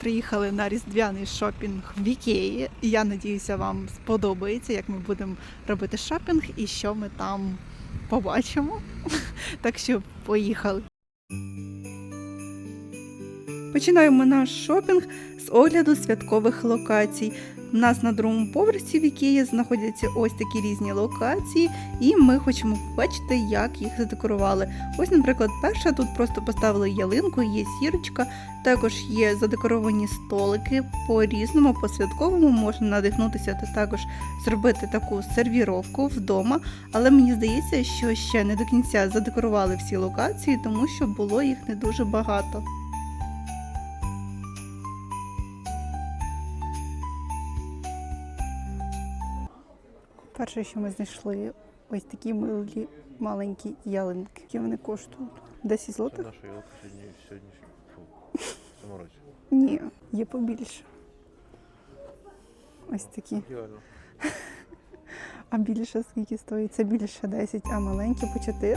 Приїхали на різдвяний шопінг в Ікеї. Я надіюся, вам сподобається, як ми будемо робити шопінг і що ми там побачимо. Так що поїхали. Починаємо наш шопінг з огляду святкових локацій. У нас на другому поверсі в Ікеї знаходяться ось такі різні локації, і ми хочемо побачити, як їх задекорували. Ось, наприклад, перша тут просто поставили ялинку, є сірочка, також є задекоровані столики по різному, по святковому можна надихнутися та також зробити таку сервіровку вдома. Але мені здається, що ще не до кінця задекорували всі локації, тому що було їх не дуже багато. Перше, що ми знайшли, ось такі милі маленькі ялинки. Які вони коштують? 10 Це злотих? наша ялка сьогодні сьогоднішній в цьому році. Ні, є побільше. Ось такі. Ідеально. А більше скільки стоїть? Це більше 10, а маленькі по 4.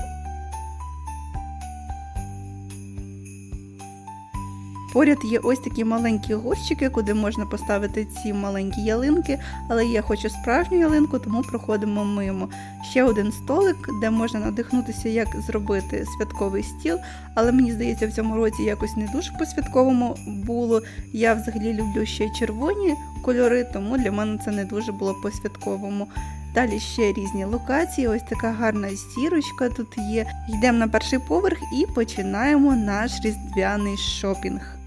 Поряд є ось такі маленькі горщики, куди можна поставити ці маленькі ялинки, але я хочу справжню ялинку, тому проходимо мимо. Ще один столик, де можна надихнутися, як зробити святковий стіл. Але мені здається, в цьому році якось не дуже по-святковому було. Я взагалі люблю ще червоні кольори, тому для мене це не дуже було по-святковому. Далі ще різні локації. Ось така гарна зірочка тут є. Йдемо на перший поверх і починаємо наш різдвяний шопінг.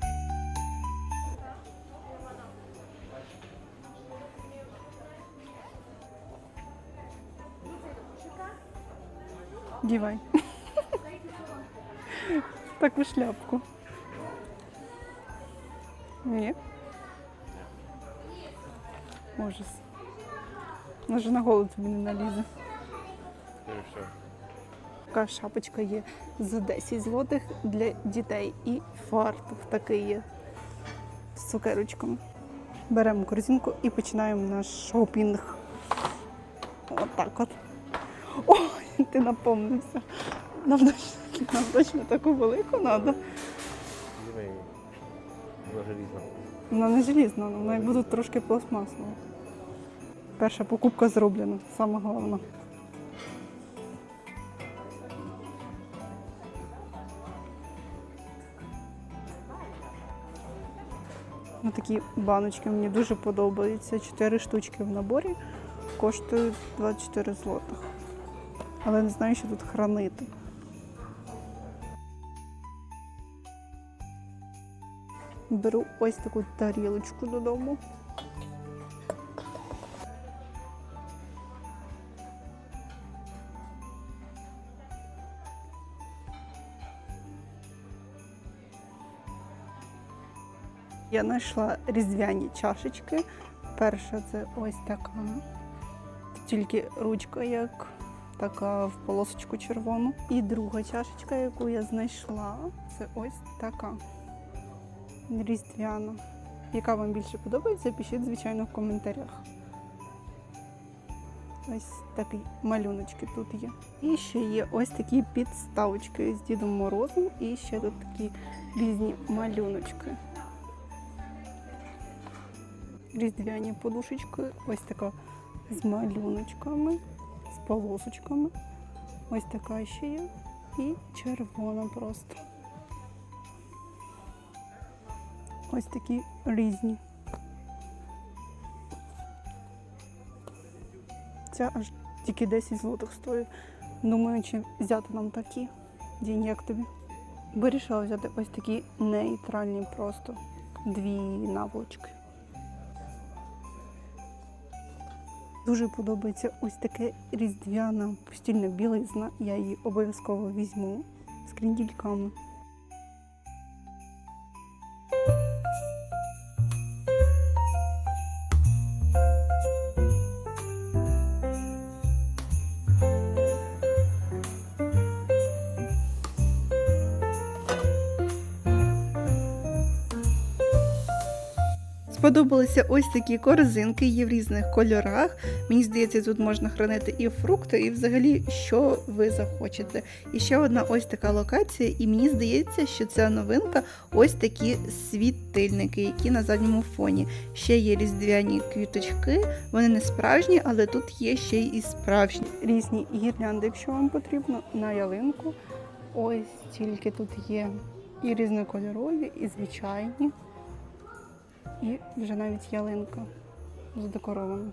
Дівай. Таку шляпку. Ні. Ужас. Може на голову тобі не налізе. Ну. Така шапочка є за 10 злотих для дітей і фартух такий є з цукерочками. Беремо корзинку і починаємо наш шопінг. Отак от. Ой, ти напомнився. Нам точно, нам точно таку велику треба. Вона желізна. Вона не желізна, вона має бути трошки пластмасова. Перша покупка зроблена, саме головне. Ну, такі баночки мені дуже подобаються. Чотири штучки в наборі коштують 24 злотих. Але не знаю, що тут хранити. Беру ось таку тарілочку додому. Я знайшла різдвяні чашечки. Перша це ось така. Тільки ручка як така в полосочку червону. І друга чашечка, яку я знайшла, це ось така різдвяна. Яка вам більше подобається, пишіть, звичайно, в коментарях. Ось такі малюночки тут є. І ще є ось такі підставочки з Дідом Морозом, і ще тут такі різні малюночки. Різдвяні подушечки, ось така з малюночками, полосочками. Ось така ще є. І червона просто. Ось такі різні. Ця аж тільки 10 злотих стоїть. Думаю, чи взяти нам такі. Дінь, як тобі? Вирішила взяти ось такі нейтральні просто дві наволочки. Дуже подобається ось таке різдвяна постільна білизна. Я її обов'язково візьму з кріндільками. Сподобалися ось такі корзинки, є в різних кольорах. Мені здається, тут можна хранити і фрукти, і взагалі що ви захочете. І ще одна ось така локація, і мені здається, що ця новинка ось такі світильники, які на задньому фоні. Ще є різдвяні квіточки, вони не справжні, але тут є ще й справжні. Різні гірлянди, якщо вам потрібно, на ялинку. Ось тільки тут є і різнокольорові, і звичайні. І вже навіть ялинка задекорована.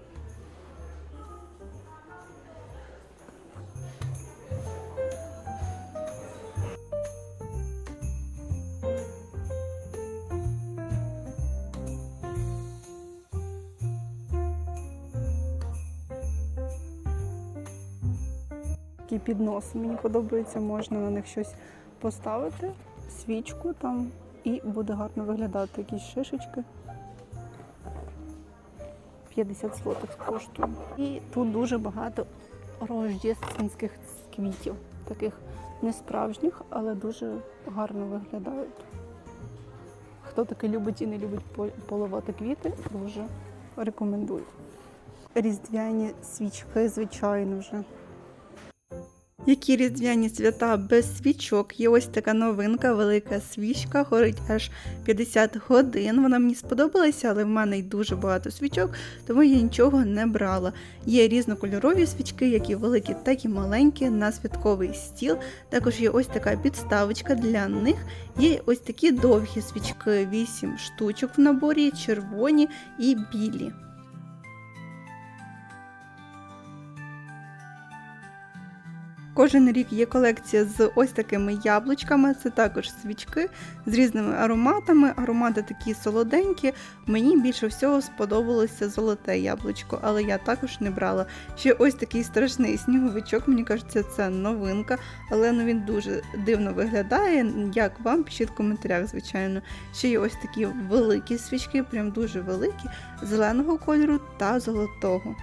Такі підноси мені подобаються, можна на них щось поставити, свічку там, і буде гарно виглядати якісь шишечки. 50 злотих коштує. І тут дуже багато рождественських квітів, таких несправжніх, але дуже гарно виглядають. Хто таки любить і не любить поливати квіти, дуже рекомендую. Різдвяні свічки, звичайно вже. Які різдвяні свята без свічок? Є ось така новинка, велика свічка, горить аж 50 годин. Вона мені сподобалася, але в мене й дуже багато свічок, тому я нічого не брала. Є різнокольорові свічки, які великі, так і маленькі, на святковий стіл. Також є ось така підставочка для них. Є ось такі довгі свічки, 8 штучок в наборі, червоні і білі. Кожен рік є колекція з ось такими яблучками. Це також свічки з різними ароматами. Аромати такі солоденькі. Мені більше всього сподобалося золоте яблучко, але я також не брала. Ще ось такий страшний сніговичок. Мені кажеться, це новинка, але ну він дуже дивно виглядає. Як вам пишіть в коментарях, звичайно. Ще є ось такі великі свічки, прям дуже великі, зеленого кольору та золотого.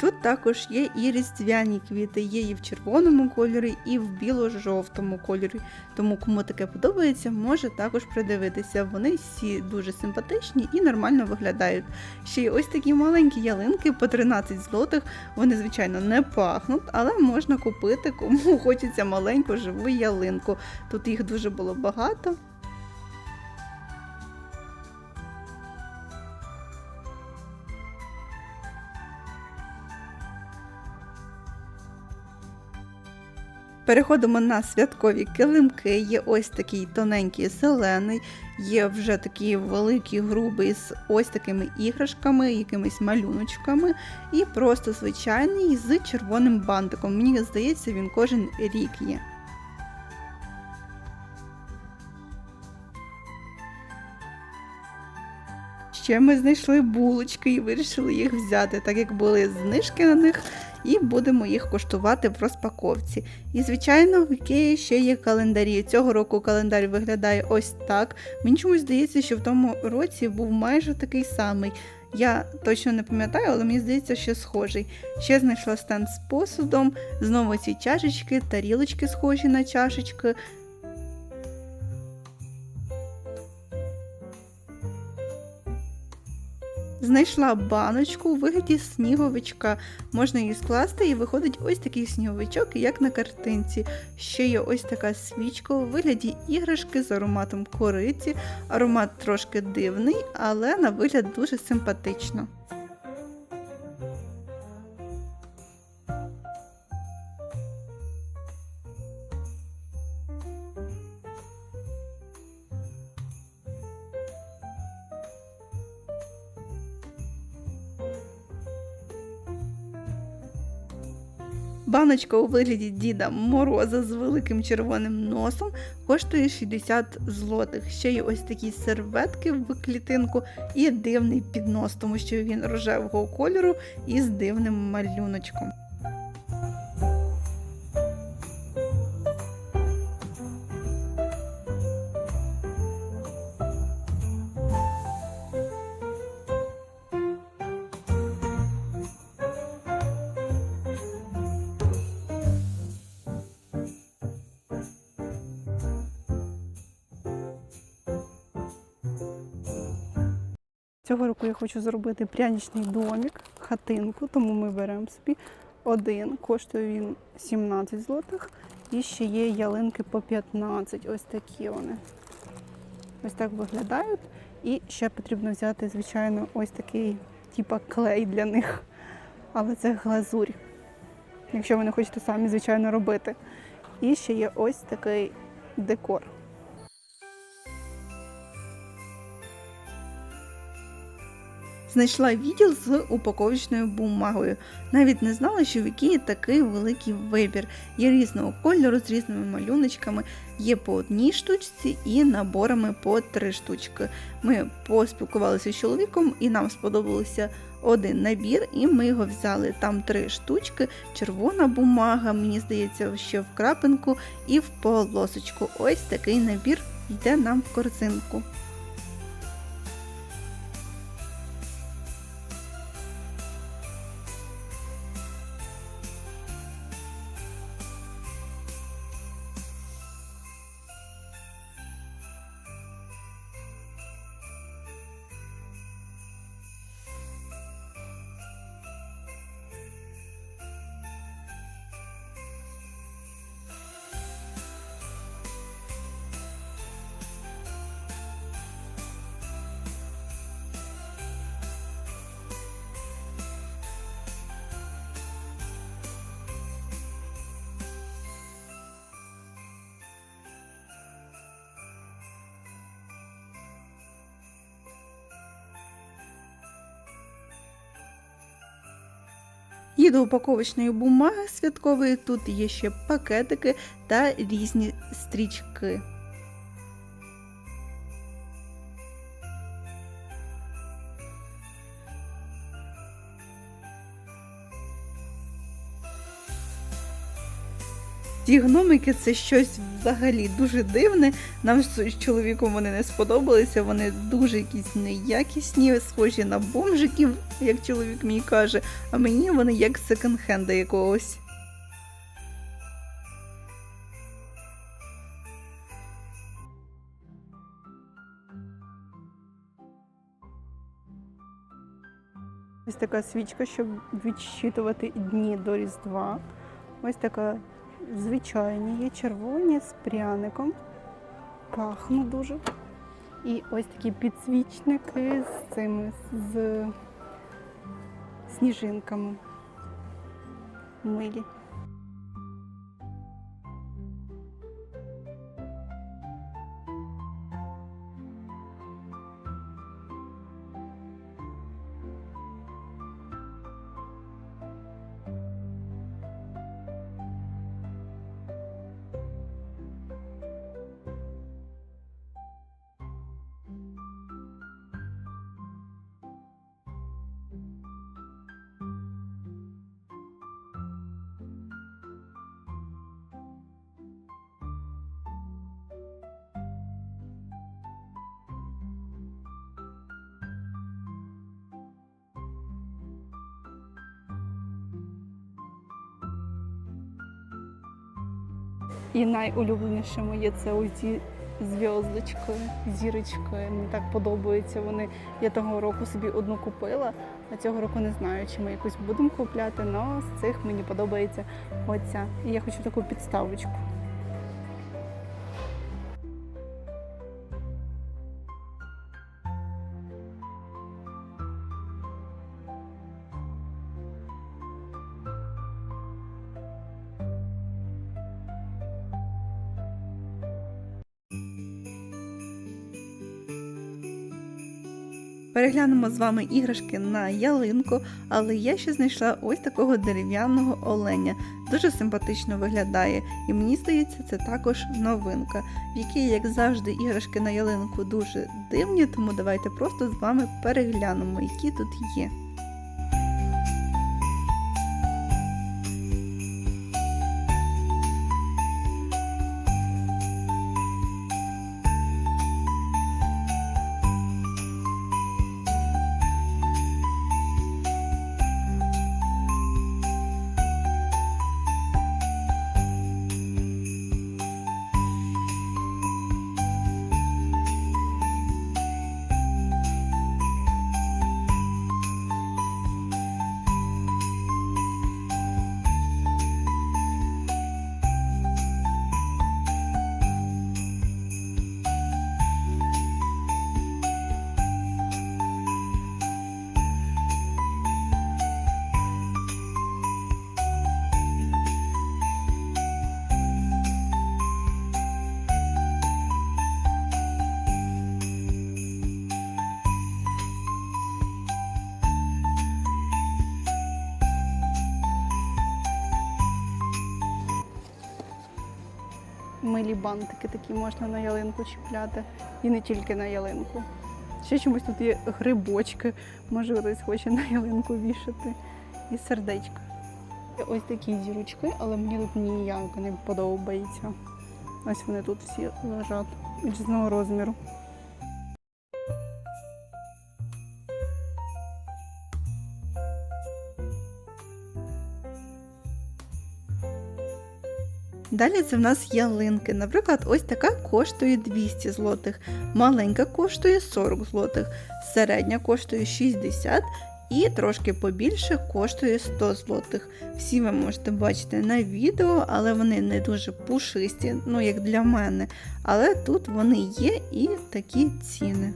Тут також є і різдвяні квіти, є і в червоному кольорі, і в біло-жовтому кольорі. Тому кому таке подобається, може також придивитися. Вони всі дуже симпатичні і нормально виглядають. Ще й ось такі маленькі ялинки по 13 злотих. Вони, звичайно, не пахнуть, але можна купити, кому хочеться маленьку живу ялинку. Тут їх дуже було багато. Переходимо на святкові килимки. Є ось такий тоненький зелений, є вже такий великий грубий з ось такими іграшками, якимись малюночками, і просто звичайний з червоним бантиком. Мені здається, він кожен рік є. Ще ми знайшли булочки і вирішили їх взяти, так як були знижки на них, і будемо їх коштувати в розпаковці. І, звичайно, в Ікеї ще є календарі. Цього року календар виглядає ось так. Мені чомусь здається, що в тому році був майже такий самий. Я точно не пам'ятаю, але мені здається, що схожий. Ще знайшла стенд з посудом, знову ці чашечки, тарілочки схожі на чашечки. Знайшла баночку у вигляді сніговичка. Можна її скласти і виходить ось такий сніговичок, як на картинці. Ще є ось така свічка у вигляді іграшки з ароматом кориці. Аромат трошки дивний, але на вигляд дуже симпатично. Баночка у вигляді Діда Мороза з великим червоним носом коштує 60 злотих. Ще є ось такі серветки в клітинку і дивний піднос, тому що він рожевого кольору із дивним малюночком. Цього року я хочу зробити пряничний домик, хатинку, тому ми беремо собі один. Коштує він 17 злотих. І ще є ялинки по 15. Ось такі вони. Ось так виглядають. І ще потрібно взяти, звичайно, ось такий, типа клей для них. Але це глазурь. Якщо ви не хочете самі, звичайно, робити. І ще є ось такий декор. Знайшла відділ з упаковочною бумагою. Навіть не знала, що в Ікеї такий великий вибір. Є різного кольору з різними малюночками, є по одній штучці і наборами по три штучки. Ми поспілкувалися з чоловіком і нам сподобався один набір, і ми його взяли. Там три штучки, червона бумага, мені здається, ще в крапинку і в полосочку. Ось такий набір йде нам в корзинку. Є до упаковочної бумаги святкової, тут є ще пакетики та різні стрічки. Ті гномики це щось взагалі дуже дивне. Нам з чоловіком вони не сподобалися. Вони дуже якісь неякісні, схожі на бомжиків, як чоловік мій каже. А мені вони як секонд-хенда якогось. Ось така свічка, щоб відчитувати дні до Різдва. Ось така звичайні, є червоні з пряником. Пахнуть дуже. І ось такі підсвічники з цими з сніжинками. Милі. І найулюбленіше моє це оці зв'язочки, зірочки. Мені так подобаються вони. Я того року собі одну купила, а цього року не знаю, чи ми якусь будемо купляти, але з цих мені подобається оця. І я хочу таку підставочку. Переглянемо з вами іграшки на ялинку, але я ще знайшла ось такого дерев'яного оленя. Дуже симпатично виглядає, і мені здається, це також новинка, в якій, як завжди, іграшки на ялинку дуже дивні, тому давайте просто з вами переглянемо, які тут є. Милі бантики такі можна на ялинку чіпляти. І не тільки на ялинку. Ще чомусь тут є грибочки, може хтось хоче на ялинку вішати. І сердечко. Ось такі зірочки, але мені тут ніяк не подобається. Ось вони тут всі лежать різного розміру. Далі це в нас ялинки. Наприклад, ось така коштує 200 злотих, маленька коштує 40 злотих, середня коштує 60 і трошки побільше коштує 100 злотих. Всі ви можете бачити на відео, але вони не дуже пушисті, ну як для мене. Але тут вони є і такі ціни.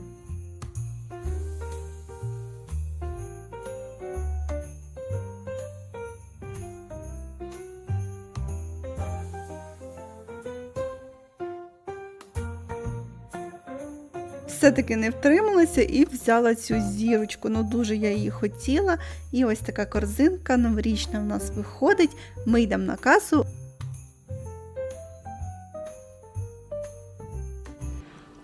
Все-таки не втрималася і взяла цю зірочку. Ну дуже я її хотіла. І ось така корзинка новорічна в нас виходить. Ми йдемо на касу.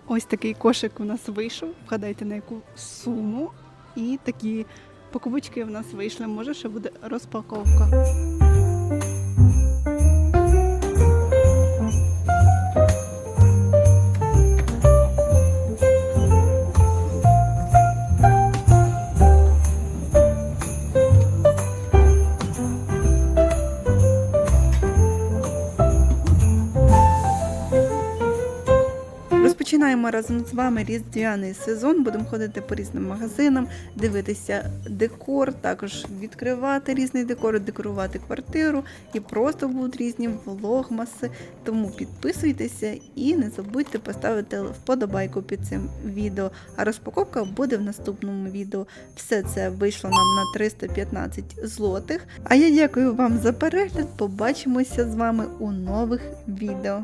Ось такий кошик у нас вийшов. Вгадайте на яку суму. І такі покупочки в нас вийшли. Може, ще буде розпаковка. Розпочинаємо разом з вами різдвяний сезон. Будемо ходити по різним магазинам, дивитися декор, також відкривати різний декор, декорувати квартиру і просто будуть різні влогмаси. Тому підписуйтеся і не забудьте поставити вподобайку під цим відео. А розпаковка буде в наступному відео. Все це вийшло нам на 315 злотих. А я дякую вам за перегляд. Побачимося з вами у нових відео.